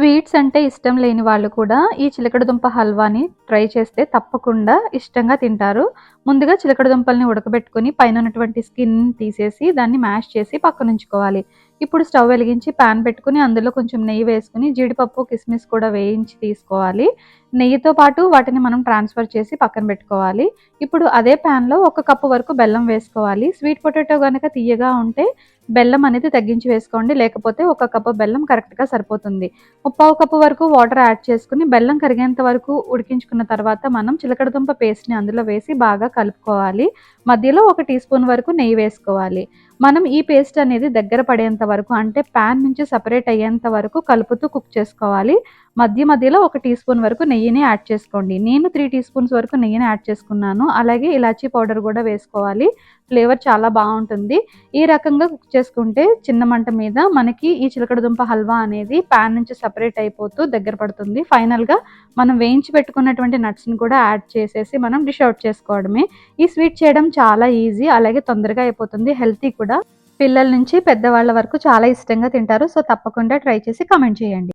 Sweets అంటే ఇష్టం లేని వాళ్ళు కూడా ఈ చిలకడదుంప హల్వాని ట్రై చేస్తే తప్పకుండా ఇష్టంగా తింటారు. ముందుగా చిలకడదుంపల్ని ఉడకబెట్టుకుని పైన ఉన్నటువంటి స్కిన్ తీసేసి దాన్ని మ్యాష్ చేసి పక్కన ఉంచుకోవాలి. ఇప్పుడు స్టవ్ వెలిగించి పాన్ పెట్టుకుని అందులో కొంచెం నెయ్యి వేసుకుని జీడిపప్పు కిస్మిస్ కూడా వేయించి తీసుకోవాలి. నెయ్యితో పాటు వాటిని మనం ట్రాన్స్ఫర్ చేసి పక్కన పెట్టుకోవాలి. ఇప్పుడు అదే ప్యాన్లో ఒక కప్పు వరకు బెల్లం వేసుకోవాలి. స్వీట్ పొటాటో కనుక తీయగా ఉంటే బెల్లం అనేది తగ్గించి వేసుకోండి. లేకపోతే ఒక కప్పు బెల్లం కరెక్ట్గా సరిపోతుంది. ముప్పావు కప్పు వరకు వాటర్ యాడ్ చేసుకుని బెల్లం కరిగేంత వరకు ఉడికించుకున్న తర్వాత మనం చిలకడదుంప పేస్ట్ని అందులో వేసి బాగా కలుపుకోవాలి. మధ్యలో ఒక టీ స్పూన్ వరకు నెయ్యి వేసుకోవాలి. మనం ఈ పేస్ట్ అనేది దగ్గర పడేంత వరకు అంటే ప్యాన్ నుంచి సపరేట్ అయ్యేంత వరకు కలుపుతూ కుక్ చేసుకోవాలి. మధ్య మధ్యలో ఒక టీ స్పూన్ వరకు నెయ్యిని యాడ్ చేసుకోండి. నేను త్రీ టీ స్పూన్స్ వరకు నెయ్యిని యాడ్ చేసుకున్నాను. అలాగే ఇలాచీ పౌడర్ కూడా వేసుకోవాలి. ఫ్లేవర్ చాలా బాగుంటుంది. ఈ రకంగా కుక్ చేసుకుంటే చిన్న మంట మీద మనకి ఈ చిలకడదుంప హల్వా అనేది ప్యాన్ నుంచి సపరేట్ అయిపోతూ దగ్గర పడుతుంది. ఫైనల్గా మనం వేయించి పెట్టుకున్నటువంటి నట్స్ని కూడా యాడ్ చేసేసి మనం డిష్ అవుట్ చేసుకోవడమే. ఈ స్వీట్ చేయడం చాలా ఈజీ అలాగే తొందరగా అయిపోతుంది. హెల్తీ కూడా. కూడా పిల్లల నుంచి పెద్దవాళ్ళ వరకు చాలా ఇష్టంగా తింటారు. సో తప్పకుండా ట్రై చేసి కామెంట్ చేయండి.